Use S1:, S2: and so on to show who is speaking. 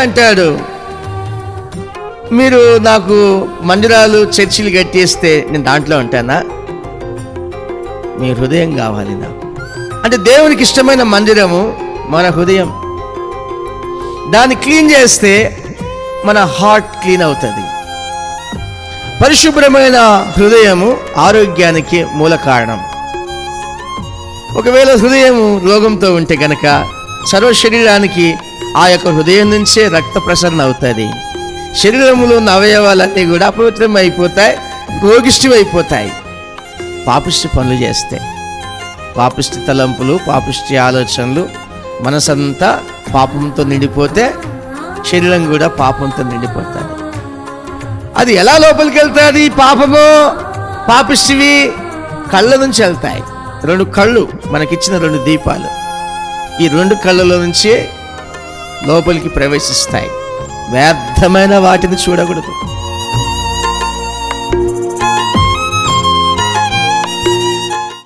S1: అంటాడు. మీరు నాకు మందిరాలు చర్చిలు కట్టేస్తే నేను దాంట్లో ఉంటానా? మీ హృదయం కావాలి నాకు. అంటే దేవునికి ఇష్టమైన మందిరము మన హృదయం. దాన్ని క్లీన్ చేస్తే మన హార్ట్ క్లీన్ అవుతుంది. పరిశుభ్రమైన హృదయము ఆరోగ్యానికి మూల కారణం. ఒకవేళ హృదయం రోగంతో ఉంటే గనక సర్వ శరీరానికి ఆ యొక్క హృదయం నుంచే రక్త ప్రసరణ అవుతుంది. శరీరంలో ఉన్న అవయవాలన్నీ కూడా అపవిత్రం అయిపోతాయి రోగిష్టి అయిపోతాయి పాపిష్టి పనులు చేస్తే పాపిష్టి తలంపులు పాపిష్టి ఆలోచనలు మనసంతా పాపంతో నిండిపోతే శరీరం కూడా పాపంతో నిండిపోతుంది. అది ఎలా లోపలికి వెళ్తుంది పాపము? పాపిష్టివి కళ్ళ నుంచి వెళ్తాయి. రెండు కళ్ళు మనకిచ్చిన రెండు దీపాలు. ఈ రెండు కళ్ళలో నుంచి లోపలికి ప్రవేశిస్తాయి. వ్యర్థమైన వాటిని చూడకూడదు.